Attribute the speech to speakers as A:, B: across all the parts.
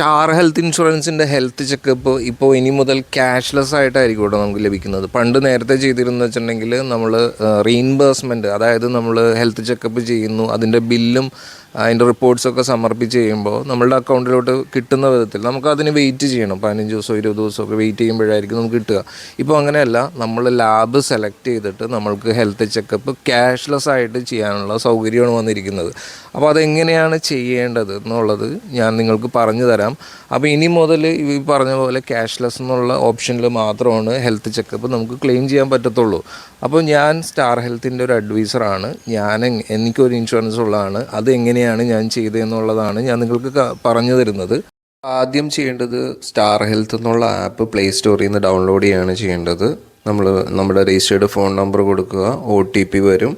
A: Star health ഇൻഷുറൻസിന്റെ health checkup ഇപ്പോൾ ഇനി മുതൽ ക്യാഷ്ലെസ് ആയിട്ടായിരിക്കും ഇവിടെ നമുക്ക് ലഭിക്കുന്നത്. പണ്ട് നേരത്തെ ചെയ്തിരുന്നു വെച്ചിട്ടുണ്ടെങ്കിൽ നമ്മൾ റീഇംബേഴ്സ്മെന്റ് അതായത് നമ്മൾ ഹെൽത്ത് ചെക്കപ്പ് ചെയ്യുന്നു അതിന്റെ ബില്ലും അതിന്റെ റിപ്പോർട്ട്സൊക്കെ സമർപ്പിച്ച് ചെയ്യുമ്പോൾ നമ്മളുടെ അക്കൗണ്ടിലോട്ട് കിട്ടുന്ന വിധത്തിൽ നമുക്ക് അതിന് വെയിറ്റ് ചെയ്യണം. പതിനഞ്ച് ദിവസമോ ഇരുപത് ദിവസമൊക്കെ വെയിറ്റ് ചെയ്യുമ്പോഴായിരിക്കും നമുക്ക് കിട്ടുക. ഇപ്പോൾ അങ്ങനെയല്ല നമ്മൾ ലാബ് സെലക്ട് ചെയ്തിട്ട് നമ്മൾക്ക് ഹെൽത്ത് ചെക്കപ്പ് ക്യാഷ്ലെസ് ആയിട്ട് ചെയ്യാനുള്ള സൗകര്യമാണ് വന്നിരിക്കുന്നത്. അപ്പോൾ അതെങ്ങനെയാണ് ചെയ്യേണ്ടത് എന്നുള്ളത് ഞാൻ നിങ്ങൾക്ക് പറഞ്ഞു തരാം. അപ്പോൾ ഇനി മുതൽ ഈ പറഞ്ഞ പോലെ ക്യാഷ്ലെസ് എന്നുള്ള ഓപ്ഷനിൽ മാത്രമാണ് ഹെൽത്ത് ചെക്കപ്പ് നമുക്ക് ക്ലെയിം ചെയ്യാൻ പറ്റത്തുള്ളൂ. അപ്പോൾ ഞാൻ സ്റ്റാർ ഹെൽത്തിന്റെ ഒരു അഡ്വൈസറാണ് ഞാൻ എനിക്കൊരു ഇൻഷുറൻസ് ഉള്ളതാണ്. അത് എങ്ങനെയാണ് ഞാൻ ചെയ്തതെന്നുള്ളതാണ് ഞാൻ നിങ്ങൾക്ക് പറഞ്ഞു തരുന്നത്. ആദ്യം ചെയ്യേണ്ടത് സ്റ്റാർ ഹെൽത്ത് എന്നുള്ള ആപ്പ് പ്ലേ സ്റ്റോറിൽ നിന്ന് ഡൗൺലോഡ് ചെയ്യാണ് ചെയ്യേണ്ടത്. നമ്മൾ നമ്മുടെ രജിസ്റ്റേർഡ് ഫോൺ നമ്പർ കൊടുക്കുക. ഒ ടി പി വരും.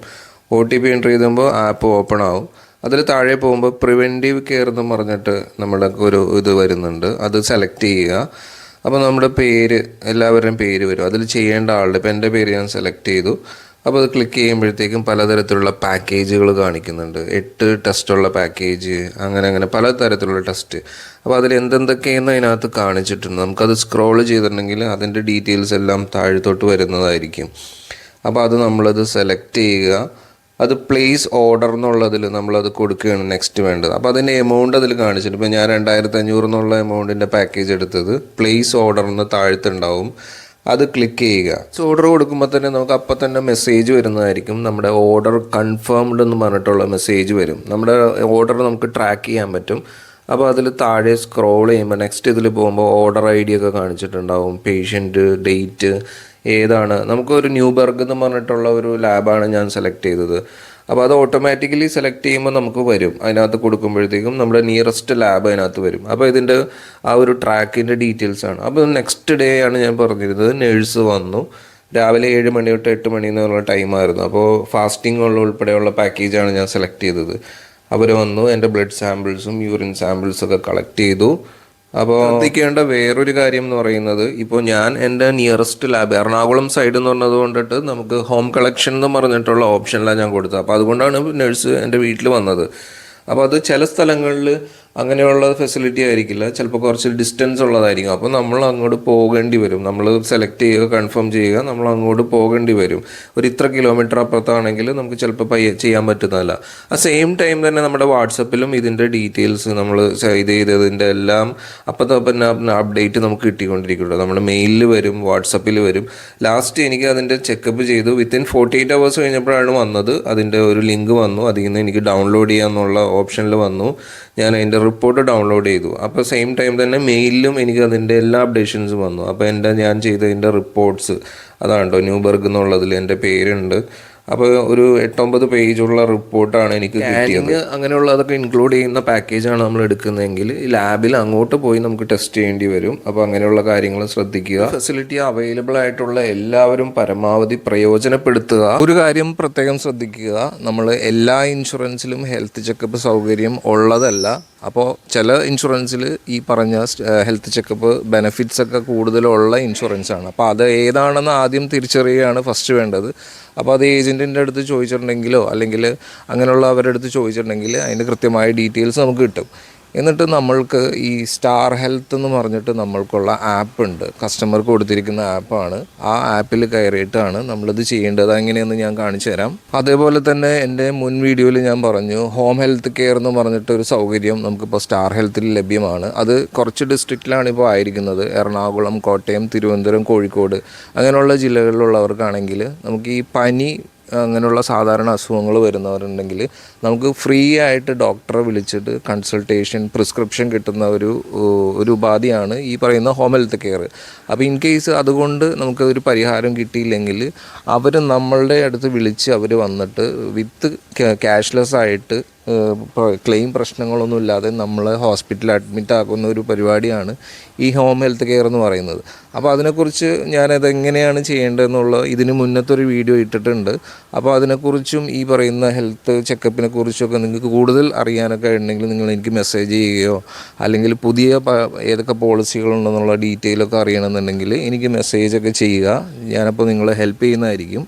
A: O T P enter app open ആവും. അതിൽ താഴെ പോകുമ്പോൾ പ്രിവെന്റീവ് കെയർ എന്ന് പറഞ്ഞിട്ട് നമ്മുടെ ഒരു ഇത് വരുന്നുണ്ട്. അത് സെലക്ട് ചെയ്യുക. അപ്പോൾ നമ്മുടെ പേര് എല്ലാവരുടെയും പേര് വരും. അതിൽ ചെയ്യേണ്ട ആളുടെ ഇപ്പോൾ എന്റെ പേര് ഞാൻ സെലക്ട് ചെയ്തു. അപ്പോൾ അത് ക്ലിക്ക് ചെയ്യുമ്പോഴത്തേക്കും പലതരത്തിലുള്ള പാക്കേജുകൾ കാണിക്കുന്നുണ്ട്. എട്ട് ടെസ്റ്റുള്ള പാക്കേജ് അങ്ങനെ അങ്ങനെ പലതരത്തിലുള്ള ടെസ്റ്റ് അപ്പോൾ അതിൽ എന്തെന്തൊക്കെയെന്ന് അതിനകത്ത് കാണിച്ചിട്ടുണ്ട്. നമുക്കത് സ്ക്രോൾ ചെയ്തിട്ടുണ്ടെങ്കിൽ അതിന്റെ ഡീറ്റെയിൽസ് എല്ലാം താഴത്തോട്ട് വരുന്നതായിരിക്കും. അപ്പോൾ അത് നമ്മളത് സെലക്ട് ചെയ്യുക. അത് പ്ലേസ് ഓർഡർ എന്നുള്ളതിൽ നമ്മളത് കൊടുക്കുകയാണ് നെക്സ്റ്റ് വേണ്ടത്. അപ്പോൾ അതിന്റെ എമൗണ്ട് അതിൽ കാണിച്ചിട്ട് ഇപ്പോൾ ഞാൻ രണ്ടായിരത്തി അഞ്ഞൂറ് എന്നുള്ള എമൗണ്ടിന്റെ പാക്കേജ് എടുത്തത് പ്ലേസ് ഓർഡർ എന്ന് താഴ്ത്തുണ്ടാവും. അത് ക്ലിക്ക് ചെയ്യുക. ഓർഡർ കൊടുക്കുമ്പോൾ തന്നെ നമുക്ക് അപ്പം തന്നെ മെസ്സേജ് വരുന്നതായിരിക്കും. നമ്മുടെ ഓർഡർ കൺഫേംഡ് എന്ന് പറഞ്ഞിട്ടുള്ള മെസ്സേജ് വരും. നമ്മുടെ ഓർഡർ നമുക്ക് ട്രാക്ക് ചെയ്യാൻ പറ്റും. അപ്പോൾ അതിൽ താഴെ സ്ക്രോൾ ചെയ്യുമ്പോൾ നെക്സ്റ്റ് ഇതിൽ പോകുമ്പോൾ ഓർഡർ ഐ ഡി ഒക്കെ കാണിച്ചിട്ടുണ്ടാവും. പേഷ്യന്റ് ഡേറ്റ് ഏതാണ്? നമുക്കൊരു ന്യൂബർഗ് എന്ന് പറഞ്ഞിട്ടുള്ള ഒരു ലാബാണ് ഞാൻ സെലക്ട് ചെയ്തത്. അപ്പോൾ അത് ഓട്ടോമാറ്റിക്കലി സെലക്ട് ചെയ്യുമ്പോൾ നമുക്ക് വരും. അതിനകത്ത് കൊടുക്കുമ്പോഴത്തേക്കും നമ്മുടെ നിയറസ്റ്റ് ലാബ് അതിനകത്ത് വരും. അപ്പോൾ ഇതിന്റെ ആ ഒരു ട്രാക്കിന്റെ ഡീറ്റെയിൽസ് ആണ്. അപ്പോൾ നെക്സ്റ്റ് ഡേ ആണ് ഞാൻ പറഞ്ഞിരുന്നത്. നേഴ്സ് വന്നു. രാവിലെ ഏഴ് മണി തൊട്ട് എട്ട് മണി എന്നുള്ള ടൈമായിരുന്നു അപ്പോൾ ഫാസ്റ്റിംഗ് ഉള്ള ഉൾപ്പെടെയുള്ള പാക്കേജാണ് ഞാൻ സെലക്ട് ചെയ്തത്. അവർ വന്നു. എന്റെ ബ്ലഡ് സാമ്പിൾസും യൂറിൻ സാമ്പിൾസും ഒക്കെ കളക്ട് ചെയ്തു. അപ്പോൾ ശ്രദ്ധിക്കേണ്ട വേറൊരു കാര്യം എന്ന് പറയുന്നത് ഇപ്പോൾ ഞാൻ എന്റെ നിയറസ്റ്റ് ലാബ് എറണാകുളം സൈഡ് എന്ന് പറഞ്ഞത് കൊണ്ടിട്ട് നമുക്ക് ഹോം കളക്ഷൻ എന്ന് പറഞ്ഞിട്ടുള്ള ഓപ്ഷനിലാണ് ഞാൻ കൊടുത്തത്. അപ്പോൾ അതുകൊണ്ടാണ് നഴ്സ് എന്റെ വീട്ടിൽ വന്നത്. അപ്പോൾ അത് ചില സ്ഥലങ്ങളിൽ അങ്ങനെയുള്ള ഫെസിലിറ്റി ആയിരിക്കില്ല. ചിലപ്പോൾ കുറച്ച് ഡിസ്റ്റൻസ് ഉള്ളതായിരിക്കും. അപ്പോൾ നമ്മൾ അങ്ങോട്ട് പോകേണ്ടി വരും. നമ്മൾ സെലക്ട് ചെയ്യുക കൺഫേം ചെയ്യുക നമ്മൾ അങ്ങോട്ട് പോകേണ്ടി വരും. ഒരു ഇത്ര കിലോമീറ്റർ അപ്പുറത്താണെങ്കിൽ നമുക്ക് ചിലപ്പോൾ പയ്യെ ചെയ്യാൻ പറ്റുന്നതല്ല. ആ സെയിം ടൈം തന്നെ നമ്മുടെ വാട്സപ്പിലും ഇതിന്റെ ഡീറ്റെയിൽസ് നമ്മൾ ഇത് ചെയ്തതിന്റെ എല്ലാം അപ്പോഴത്തെ പിന്നെ അപ്ഡേറ്റ് നമുക്ക് കിട്ടിക്കൊണ്ടിരിക്കുള്ളൂ നമ്മുടെ മെയിലിൽ വരും വാട്സപ്പിൽ വരും. ലാസ്റ്റ് എനിക്ക് അതിന്റെ ചെക്കപ്പ് ചെയ്തു. വിത്തിൻ ഫോർട്ടി എയ്റ്റ് അവേഴ്സ് കഴിഞ്ഞപ്പോഴാണ് വന്നത്. അതിന്റെ ഒരു ലിങ്ക് വന്നു. അതിൽ നിന്ന് എനിക്ക് ഡൗൺലോഡ് ചെയ്യാമെന്നുള്ള ഓപ്ഷനിൽ വന്നു. ഞാൻ അതിന്റെ റിപ്പോർട്ട് ഡൗൺലോഡ് ചെയ്തു. അപ്പോൾ സെയിം ടൈം തന്നെ മെയിലിലും എനിക്ക് അതിന്റെ എല്ലാ അപ്ഡേഷൻസും വന്നു. അപ്പോൾ എന്റെ ഞാൻ ചെയ്തതിന്റെ റിപ്പോർട്ട്സ് അതാണ് കേട്ടോ ന്യൂബർഗ് എന്നുള്ളതിൽ എന്റെ പേരുണ്ട്. അപ്പോൾ ഒരു എട്ടൊമ്പത് പേജുള്ള റിപ്പോർട്ടാണ് എനിക്ക് കിട്ടിയത്. അങ്ങനെയുള്ളതൊക്കെ ഇൻക്ലൂഡ് ചെയ്യുന്ന പാക്കേജാണ് നമ്മൾ എടുക്കുന്നതെങ്കിൽ ലാബിൽ അങ്ങോട്ട് പോയി നമുക്ക് ടെസ്റ്റ് ചെയ്യേണ്ടി വരും. അപ്പോൾ അങ്ങനെയുള്ള കാര്യങ്ങൾ ശ്രദ്ധിക്കുക. ഫെസിലിറ്റി അവൈലബിൾ ആയിട്ടുള്ള എല്ലാവരും പരമാവധി പ്രയോജനപ്പെടുത്തുക. ഒരു കാര്യം പ്രത്യേകം ശ്രദ്ധിക്കുക. നമ്മൾ എല്ലാ ഇൻഷുറൻസിലും ഹെൽത്ത് ചെക്കപ്പ് സൗകര്യം ഉള്ളതല്ല. അപ്പോൾ ചില ഇൻഷുറൻസിൽ ഈ പറഞ്ഞ ഹെൽത്ത് ചെക്കപ്പ് ബെനഫിറ്റ്സ് ഒക്കെ കൂടുതലുള്ള ഇൻഷുറൻസ് ആണ് അപ്പോൾ അത് ഏതാണെന്ന് ആദ്യം തിരിച്ചറിയുകയാണ് ഫസ്റ്റ് വേണ്ടത്. അപ്പോൾ അത് ഏജന്റിന്റെ അടുത്ത് ചോദിച്ചിട്ടുണ്ടെങ്കിലോ അല്ലെങ്കിൽ അങ്ങനെയുള്ള അവരുടെ അടുത്ത് ചോദിച്ചിട്ടുണ്ടെങ്കിൽ അതിന്റെ കൃത്യമായ ഡീറ്റെയിൽസ് നമുക്ക് കിട്ടും. എന്നിട്ട് നമ്മൾക്ക് ഈ സ്റ്റാർ ഹെൽത്ത് എന്ന് പറഞ്ഞിട്ട് നമ്മൾക്കുള്ള ആപ്പ് ഉണ്ട്. കസ്റ്റമർക്ക് കൊടുത്തിരിക്കുന്ന ആപ്പാണ് ആ ആപ്പിൽ കയറിയിട്ടാണ് നമ്മളിത് ചെയ്യേണ്ടത്. എങ്ങനെയെന്ന് ഞാൻ കാണിച്ചു തരാം. അതേപോലെ തന്നെ എന്റെ മുൻ വീഡിയോയിൽ ഞാൻ പറഞ്ഞു ഹോം ഹെൽത്ത് കെയർ എന്ന് പറഞ്ഞിട്ട് ഒരു സൗകര്യം നമുക്കിപ്പോൾ സ്റ്റാർ ഹെൽത്തിൽ ലഭ്യമാണ്. അത് കുറച്ച് ഡിസ്ട്രിക്റ്റിലാണ് ഇപ്പോൾ ആയിരിക്കുന്നത്. എറണാകുളം കോട്ടയം തിരുവനന്തപുരം കോഴിക്കോട് അങ്ങനെയുള്ള ജില്ലകളിലുള്ളവർക്കാണെങ്കിൽ നമുക്ക് ഈ പനി അങ്ങനെയുള്ള സാധാരണ അസുഖങ്ങൾ വരുന്നവരുണ്ടെങ്കിൽ നമുക്ക് ഫ്രീ ആയിട്ട് ഡോക്ടറെ വിളിച്ചിട്ട് കൺസൾട്ടേഷൻ പ്രിസ്ക്രിപ്ഷൻ കിട്ടുന്ന ഒരു ഒരു ഉപാധിയാണ് ഈ പറയുന്ന ഹോം ഹെൽത്ത് കെയർ. അപ്പോൾ ഇൻ കേസ് അതുകൊണ്ട് നമുക്ക് ഒരു പരിഹാരം കിട്ടിയില്ലെങ്കിൽ അവർ നമ്മളുടെ അടുത്ത് വിളിച്ച് അവർ വന്നിട്ട് വിത്ത് ക്യാഷ്ലെസ് ആയിട്ട് ക്ലെയിം പ്രശ്നങ്ങളൊന്നും ഇല്ലാതെ നമ്മൾ ഹോസ്പിറ്റലിൽ അഡ്മിറ്റ് ആക്കുന്ന ഒരു പരിപാടിയാണ് ഈ ഹോം ഹെൽത്ത് കെയർ എന്ന് പറയുന്നത്. അപ്പോൾ അതിനെക്കുറിച്ച് ഞാനത് എങ്ങനെയാണ് ചെയ്യേണ്ടതെന്നുള്ള ഇതിന് മുന്നത്തെ ഒരു വീഡിയോ ഇട്ടിട്ടുണ്ട്. അപ്പോൾ അതിനെക്കുറിച്ചും ഈ പറയുന്ന ഹെൽത്ത് ചെക്കപ്പിനെ കുറിച്ചൊക്കെ നിങ്ങൾക്ക് കൂടുതൽ അറിയാനൊക്കെ ഉണ്ടെങ്കിൽ നിങ്ങൾ എനിക്ക് മെസ്സേജ് ചെയ്യുകയോ അല്ലെങ്കിൽ പുതിയ ഏതൊക്കെ പോളിസികളുണ്ടെന്നുള്ള ഡീറ്റെയിലൊക്കെ അറിയണമെന്നുണ്ടെങ്കിൽ എനിക്ക് മെസ്സേജൊക്കെ ചെയ്യുക. ഞാനപ്പോൾ നിങ്ങളെ ഹെൽപ്പ് ചെയ്യുന്നതായിരിക്കും.